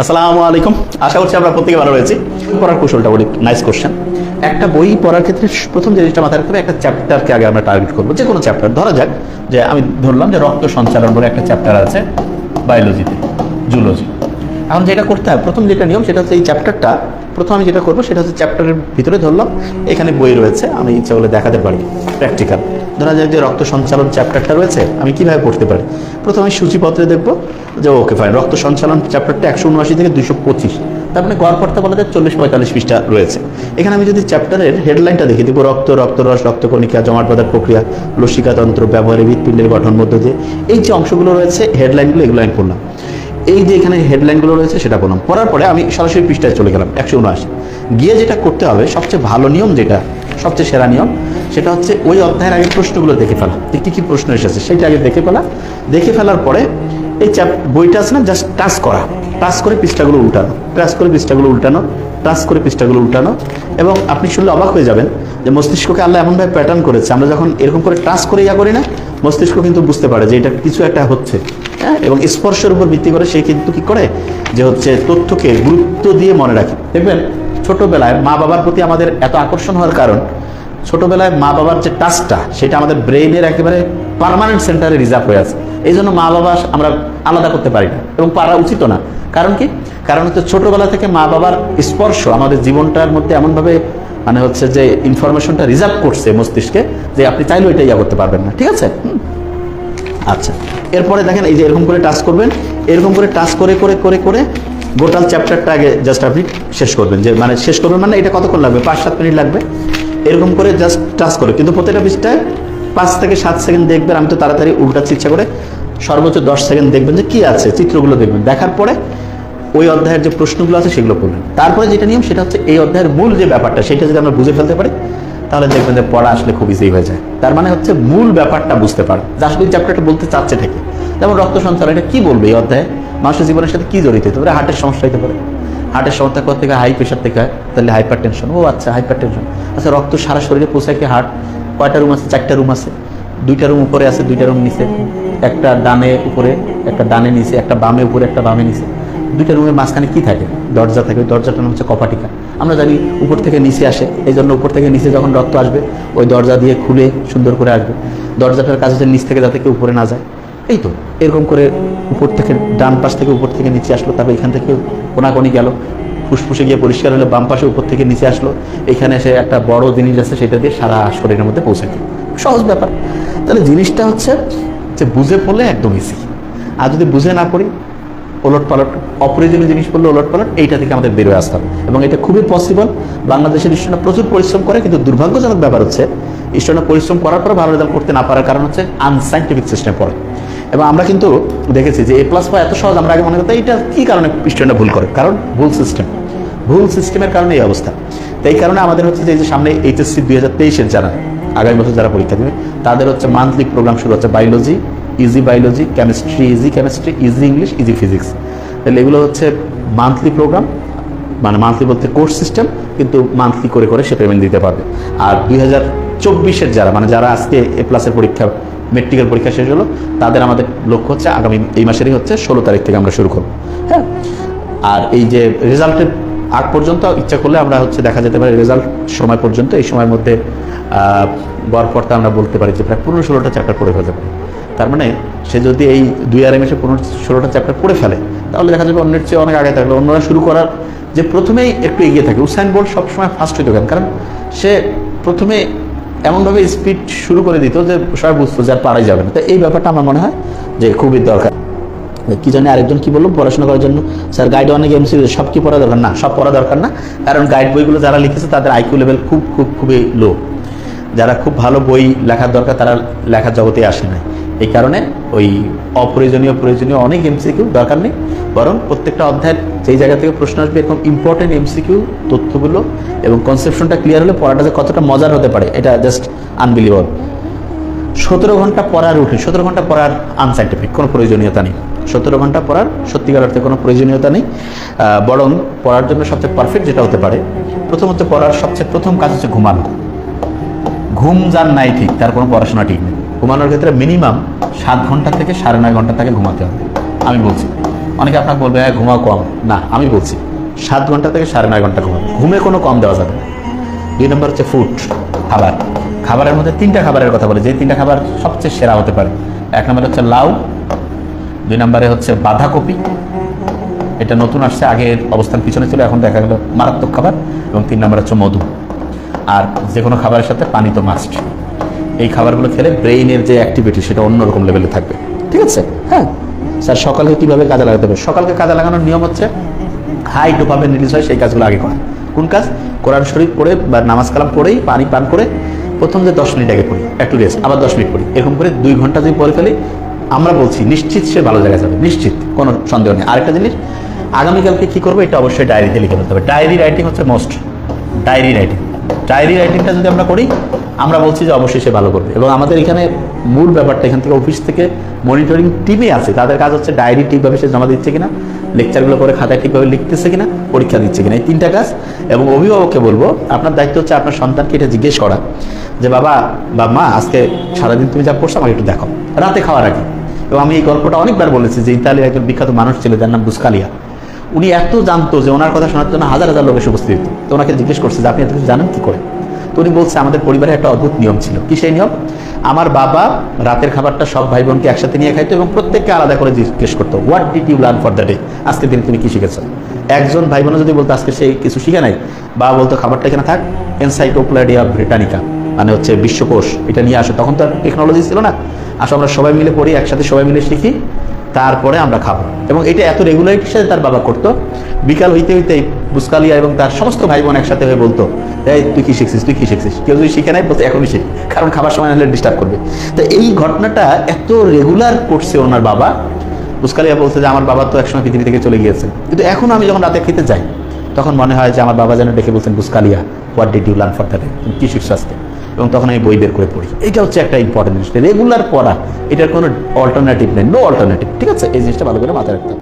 আসসালামু আলাইকুম। আশা করছি আমরা প্রত্যেকে ভালো রয়েছি। পড়ার কৌশলটা বলি নাইস কোশ্চেন একটা বই পড়ার ক্ষেত্রে প্রথম যে জিনিসটা মাথায় রাখতে হবে, একটা চ্যাপ্টারকে আগে আমরা টার্গেট করব। যে কোনো চ্যাপ্টার ধরা যাক যে আমি ধরলাম যে রক্ত সঞ্চালন বলে একটা চ্যাপ্টার আছে বায়োলজিতে জুলজি এখন যেটা করতে হয়, প্রথম যেটা নিয়ম সেটা হচ্ছে এই চ্যাপ্টারটা প্রথম আমি যেটা করব সেটা হচ্ছে চ্যাপ্টারের ভিতরে ধরলাম, এখানে বই রয়েছে, আমি ইচ্ছা করলে দেখাতে পারি প্র্যাকটিক্যাল ধরা যায় যে রক্ত সঞ্চালন চ্যাপ্টারটা রয়েছে, আমি কীভাবে পড়তে পারি? প্রথমে সূচিপত্রে দেখব যে ওকে ফাইন রক্ত সঞ্চালন চ্যাপ্টারটা একশো উনআশি থেকে দুশো পঁচিশ। তার মানে বলা যায় চল্লিশ পঁয়তাল্লিশ পৃষ্ঠা রয়েছে। এখানে আমি যদি চ্যাপ্টারের হেডলাইনটা দেখি, দেখব রক্ত রক্তরস রক্তকণিকা, জমাট বাঁধার প্রক্রিয়া, লসিকাতন্ত্র, ব্যবহারে হৃৎপিণ্ডের গঠন মধ্য দিয়ে। এই যে অংশগুলো রয়েছে হেডলাইনগুলো এগুলো আমি পড়লাম। এই যে এখানে হেডলাইনগুলো রয়েছে সেটা পড়লাম পড়ার পরে আমি সরাসরি পৃষ্ঠায় চলে গেলাম, একশো উনআশি। গিয়ে যেটা করতে হবে, সবচেয়ে ভালো নিয়ম যেটা, সবচেয়ে সেরা নিয়ম, সেটা হচ্ছে ওই অধ্যায়ের আগে প্রশ্নগুলো দেখে ফেলা। যে কী কী প্রশ্ন এসেছে, সেটা আগে দেখে ফেলা। দেখে ফেলার পরে এই চ্যাপ বইটা আছে না জাস্ট টাচ করা। টাচ করে পৃষ্ঠাগুলো উল্টানো। টাচ করে পৃষ্ঠাগুলো উল্টানো, টাচ করে পৃষ্ঠাগুলো উল্টানো এবং আপনি শুনলে অবাক হয়ে যাবেন যে মস্তিষ্ককে আল্লাহ এমনভাবে প্যাটার্ন করেছে। আমরা যখন এরকম করে টাচ করে ইয়া করি না, মস্তিষ্ক কিন্তু বুঝতে পারে যে এটা কিছু একটা হচ্ছে। হ্যাঁ এবং স্পর্শের উপর ভিত্তি করে সে কিন্তু কি করে? যে হচ্ছে তথ্যকে গুরুত্ব দিয়ে মনে রাখে। দেখবেন, ছোটবেলায় মা বাবার প্রতি আমাদের এত আকর্ষণ হওয়ার কারণ, ছোটবেলায় মা বাবার যে টাচটা সেটা আমাদের ব্রেইনের একেবারে পার্মানেন্ট সেন্টারে রিজার্ভ হয়ে আছে। এই জন্য মা বাবা আমরা আলাদা করতে পারি না এবং পারা উচিত না। কারণ কি? কারণ হচ্ছে ছোটবেলা থেকে মা বাবার স্পর্শ আমাদের জীবনটার মধ্যে এমনভাবে মানে হচ্ছে যে ইনফরমেশনটা রিজার্ভ করছে মস্তিষ্কে যে আপনি চাইলেও এটা ইয়া করতে পারবেন না। ঠিক আছে। আচ্ছা এরপরে দেখেন এই যে এরকম করে টাচ করবেন, এরকম করে টাচ করে করে করে করে গোটাল চ্যাপ্টারটা আগে জাস্ট আপনি শেষ করবেন, যে মানে শেষ করবেন মানে এটা কতক্ষণ লাগবে? পাঁচ, সাত মিনিট লাগবে। এরকম করে জাস্ট টাচ করে, কিন্তু প্রত্যেকটা পৃষ্ঠায় পাঁচ থেকে সাত সেকেন্ড দেখবেন, আমি তো তাড়াতাড়ি উল্টাচ্ছি ইচ্ছা করে সর্বোচ্চ দশ সেকেন্ড দেখবেন যে কি আছে, চিত্রগুলো দেখবেন। দেখার পরে ওই অধ্যায়ের যে প্রশ্নগুলো আছে সেগুলো করবেন তারপরে যেটা নিয়ম সেটা হচ্ছে এই অধ্যায়ের মূল যে ব্যাপারটা, সেটা যদি আমরা বুঝে ফেলতে পারি তাহলে দেখবেন যে পড়া আসলে খুব ইজি হয়ে যায়। তার মানে হচ্ছে মূল ব্যাপারটা বুঝতে পারে। যে আসলে চ্যাপ্টারটা বলতে চাচ্ছে থেকে যেমন রক্ত সঞ্চালন, এটা কি বলবে এই অধ্যায়ে? মানুষের জীবনের সাথে কি জড়িত? হতে পারে হার্টের সমস্যা হতে পারে। হার্টের সমস্যা কোথা থেকে হাই প্রেশার থেকে হয়? তাহলে হাইপার টেনশন ও আচ্ছা হাইপার টেনশন আচ্ছা রক্ত সারা শরীরে পৌঁছায় কি হার্ট কয়টা রুম আছে? চারটা রুম আছে। দুইটা রুম উপরে আছে, দুইটা রুম নিচে। একটা ডানে উপরে, একটা ডানে নিচে, একটা বামে উপরে, একটা বামে নিচে। দুইটা রুমের মাঝখানে কি থাকে? দরজা থাকে। ওই দরজাটার নাম হচ্ছে কপাটিকা। আমরা জানি উপর থেকে নিচে আসে। এই জন্য উপর থেকে নিচে যখন রক্ত আসবে, ওই দরজা দিয়ে খুলে সুন্দর করে আসবে। দরজাটার কাছে নিচ থেকে যাতে কেউ উপরে না যায়। এই তো, এরকম করে উপর থেকে, ডান পাশ থেকে উপর থেকে নিচে আসলো, তারপর এখান থেকে কোনাকনি গেল। ফুসফুসে গিয়ে পরিষ্কার হলে, বাম পাশে উপর থেকে নিচে আসলো। এখানে এসে একটা বড় জিনিস আছে, সেটা দিয়ে সারা শরীরের মধ্যে পৌঁছে গেল সহজ ব্যাপার। তাহলে জিনিসটা হচ্ছে যে বুঝে পড়লে একদম ইজি আর যদি বুঝে না পড়ি ওলট পালট অপ্রয়োজনীয় জিনিস পড়লে ওলট পালট এইটা থেকে আমাদের বেরোয় আসতে হবে। এবং এটা খুবই পসিবল বাংলাদেশের স্টুডেন্টরা প্রচুর পরিশ্রম করে, কিন্তু দুর্ভাগ্যজনক ব্যাপার হচ্ছে স্টুডেন্টরা পরিশ্রম করার পর ভালো রেজাল্ট করতে না পারার কারণ হচ্ছে আনসাইন্টিফিক সিস্টেমে পড়ে। এবং আমরা কিন্তু দেখেছি যে এ প্লাস পাওয়া এত সহজ, আমরা আগে মনে করতাম, এইটা কি কারণে স্টুডেন্টরা ভুল করে? কারণ ভুল সিস্টেম ভুল সিস্টেমের কারণে এই অবস্থা। তো এই কারণে আমাদের হচ্ছে যে, এই যে সামনে এইচএসসি দুই হাজার তেইশের যারা আগামী বছর যারা পরীক্ষা দেবে, তাদের হচ্ছে মান্থলি প্রোগ্রাম শুরু হচ্ছে biology easy biology chemistry easy chemistry easy English easy physics তাহলে এগুলো হচ্ছে মান্থলি প্রোগ্রাম মানে মান্থলি বলতে কোর্স সিস্টেম কিন্তু মান্থলি করে করে সে পেমেন্ট দিতে পারবে। আর দুই হাজার চব্বিশের যারা মানে যারা আজকে এ প্লাসের পরীক্ষা মেট্রিকের পরীক্ষা শেষ হলো, তাদের আমাদের লক্ষ্য হচ্ছে আগামী এই মাসেরই হচ্ছে ষোলো তারিখ থেকে আমরা শুরু করব। হ্যাঁ? আর এই যে রেজাল্টের আগ পর্যন্ত ইচ্ছা করলে আমরা হচ্ছে দেখা যেতে পারে রেজাল্ট সময় পর্যন্ত, এই সময়ের মধ্যে গড়পড়তা আমরা বলতে পারি যে প্রায় পনেরো ষোলোটা চ্যাপ্টার পড়ে ফেলতে পারে। তার মানে সে যদি এই দুই আড়াই মাসে পনেরো ষোলোটা চ্যাপ্টার পড়ে ফেলে, তাহলে দেখা যাবে অন্যের চেয়ে অনেক আগে থাকলে। অন্যরা শুরু করার যে প্রথমেই একটু এগিয়ে থাকে। উসাইন বোল্ট সবসময় ফার্স্ট হইতো কারণ সে প্রথমে এমনভাবে স্পিড শুরু করে দিত যে সবাই বুঝতো যে আর পারাই যাবে না। তো এই ব্যাপারটা আমার মনে হয় যে খুবই দরকার। কি জানি আরেকজন কি বলল, পড়াশোনা করার জন্য। স্যার গাইড অনেক এমসি সব কি পড়া দরকার? না, সব পড়া দরকার না। কারণ গাইড বইগুলো যারা লিখেছে, তাদের আইকিউ লেভেল খুব খুব, খুবই লো যারা খুব ভালো বই লেখার দরকার, তারা লেখার জগতে আসে না এই কারণে ওই অপ্রয়োজনীয়, প্রয়োজনীয় অনেক এমসিকিউ দরকার নেই। বরং প্রত্যেকটা অধ্যায়ের যেই জায়গা থেকে প্রশ্ন আসবে, এরকম ইম্পর্টেন্ট এমসিকিউ তথ্যগুলো এবং কনসেপশনটা ক্লিয়ার হলে পড়াটা যে কতটা মজার হতে পারে, এটা জাস্ট আনবিলিভেবল সতেরো ঘণ্টা পড়ার রুটিন সতেরো ঘণ্টা পড়ার আনসাইন্টিফিক কোনো প্রয়োজনীয়তা নেই। সতেরো ঘণ্টা পড়ার সত্যিকার অর্থে কোনো প্রয়োজনীয়তা নেই। বরং পড়ার জন্য সবচেয়ে পারফেক্ট যেটা হতে পারে, প্রথমত পড়ার সবচেয়ে প্রথম কাজ হচ্ছে ঘুমানো। ঘুম যার নাই ঠিক, তার কোনো পড়াশোনা ঠিক নেই। ঘুমানোর ক্ষেত্রে মিনিমাম সাত ঘণ্টা থেকে সাড়ে নয় ঘণ্টা তাকে ঘুমাতে হবে। আমি বলছি। অনেকে আপনাকে বলবে হ্যাঁ ঘুমা কম। না, আমি বলছি। সাত ঘণ্টা থেকে সাড়ে নয় ঘণ্টা ঘুমাও ঘুমে কোনো কম দেওয়া যাবে না। দুই নম্বর হচ্ছে ফুড খাবার। খাবারের মধ্যে তিনটা খাবারের কথা বলে, যে তিনটা খাবার সবচেয়ে সেরা হতে পারে। এক নম্বর হচ্ছে লাউ দুই নম্বরে হচ্ছে বাঁধাকপি। এটা নতুন আসছে, আগের অবস্থান পিছনে ছিল, এখন দেখা গেল মারাত্মক খাবার এবং তিন নম্বর হচ্ছে মধু। আর যে কোনো খাবারের সাথে পানি তো মাস্ট এই খাবারগুলো খেলে ব্রেইনের যে অ্যাক্টিভিটি সেটা অন্যরকম লেভেলে থাকবে। ঠিক আছে? হ্যাঁ? স্যার, সকালে কীভাবে কাজে লাগাতে হবে? সকালকে কাজে লাগানোর নিয়ম হচ্ছে হাই ডোপামিন রিলিজ হয়, সেই কাজগুলো আগে করা। কোন কাজ? কোরআন শরীফ পড়ে বা নামাজ কালাম পড়েই পানি পান করে প্রথম যে দশ মিনিট আগে পড়ি একটু রেস্ট আবার দশ মিনিট পড়ি। এরকম করে দুই ঘণ্টা যদি পরে ফেলি আমরা বলছি, নিশ্চিত সে ভালো জায়গায় যাবে। নিশ্চিত, কোনো সন্দেহ নেই। আরেকটা জিনিস, আগামীকালকে কি করব? এটা অবশ্যই ডায়েরিতে লিখে ফেলতে হবে। ডায়েরি রাইটিং হচ্ছে মোস্ট ডায়েরি রাইটিং। ডায়েরি রাইটিংটা যদি আমরা করি, আমরা বলছি যে অবশ্যই সে ভালো করবে। এবং আমাদের এখানে মূল ব্যাপারটা এখান থেকে অফিস থেকে মনিটরিং টিমে আছে। তাদের কাজ হচ্ছে ডায়েরি ঠিকভাবে সে জমা দিচ্ছে কিনা লেকচারগুলো করে খাতায় ঠিকভাবে লিখতেছে কিনা, পরীক্ষা দিচ্ছে কিনা, এই তিনটা কাজ। এবং অভিভাবককে বলব, আপনার দায়িত্ব হচ্ছে আপনার সন্তানকে এটা জিজ্ঞেস করা, যে বাবা বা মা, আজকে সারাদিন তুমি যা করছ আমাকে একটু দেখো রাতে খাওয়ার আগে। এবং আমি এই গল্পটা অনেকবার বলেছি যে ইতালির একজন বিখ্যাত মানুষ ছিল, যার নাম বুসকালিয়া উনি এত জানতো যে ওনার কথা শোনার জন্য হাজার হাজার লোক এসে উপস্থিত। তো ওনাকে জিজ্ঞেস করছে যে, আপনি এত কিছু জানেন কি করে? তো উনি বলছে, আমাদের পরিবারে একটা অদ্ভুত নিয়ম ছিল। কি সেই নিয়ম? আমার বাবা রাতের খাবারটা সব ভাই বোনকে একসাথে নিয়ে খাইতো এবং প্রত্যেককে আলাদা করে জিজ্ঞেস করতো what did you learn for the day আজকে দিন তুমি কি শিখেছো? একজন ভাই বোন যদি বলতো, আজকে সেই কিছু শিখে নাই? বা বলতো, খাবারটা এখানে থাক এনসাইক্লোপিডিয়া ব্রিটানিকা মানে হচ্ছে বিশ্বকোষ, এটা নিয়ে আসো। তখন তো আর টেকনোলজি ছিল না। আসো, আমরা সবাই মিলে পড়ি, একসাথে সবাই মিলে শিখি, তারপরে আমরা খাব। এবং এটা এত রেগুলারিটির সাথে তার বাবা করতো। বিকাল হইতে হইতে বুসকালিয়া এবং তার সমস্ত ভাই বোন একসাথে হয়ে বলতো, এই, তুই কি শিখছিস, তুই কি শিখছিস? কেউ যদি শিখে নাই বলতো, এখনই শিখ। কারণ খাবার সময় হলে ডিস্টার্ব করবে। তো এই ঘটনাটা এত রেগুলার করছে ওনার বাবা। বুসকালিয়া বলছে যে, আমার বাবা তো একসময় পৃথিবী থেকে চলে গিয়েছে। কিন্তু এখন আমি যখন রাতে খেতে যাই, তখন মনে হয় যে, আমার বাবা যেন ডেকে বলছেন Buscaglia what did you learn for that কি শিখছো আজকে? এবং তখন আমি বই বের করে পড়ি। এটা হচ্ছে একটা ইম্পর্টেন্ট জিনিস। রেগুলার পড়া, এটার কোনো অল্টারনেটিভ নেই নো অল্টারনেটিভ ঠিক আছে? এই জিনিসটা ভালো করে মাথায় রাখতে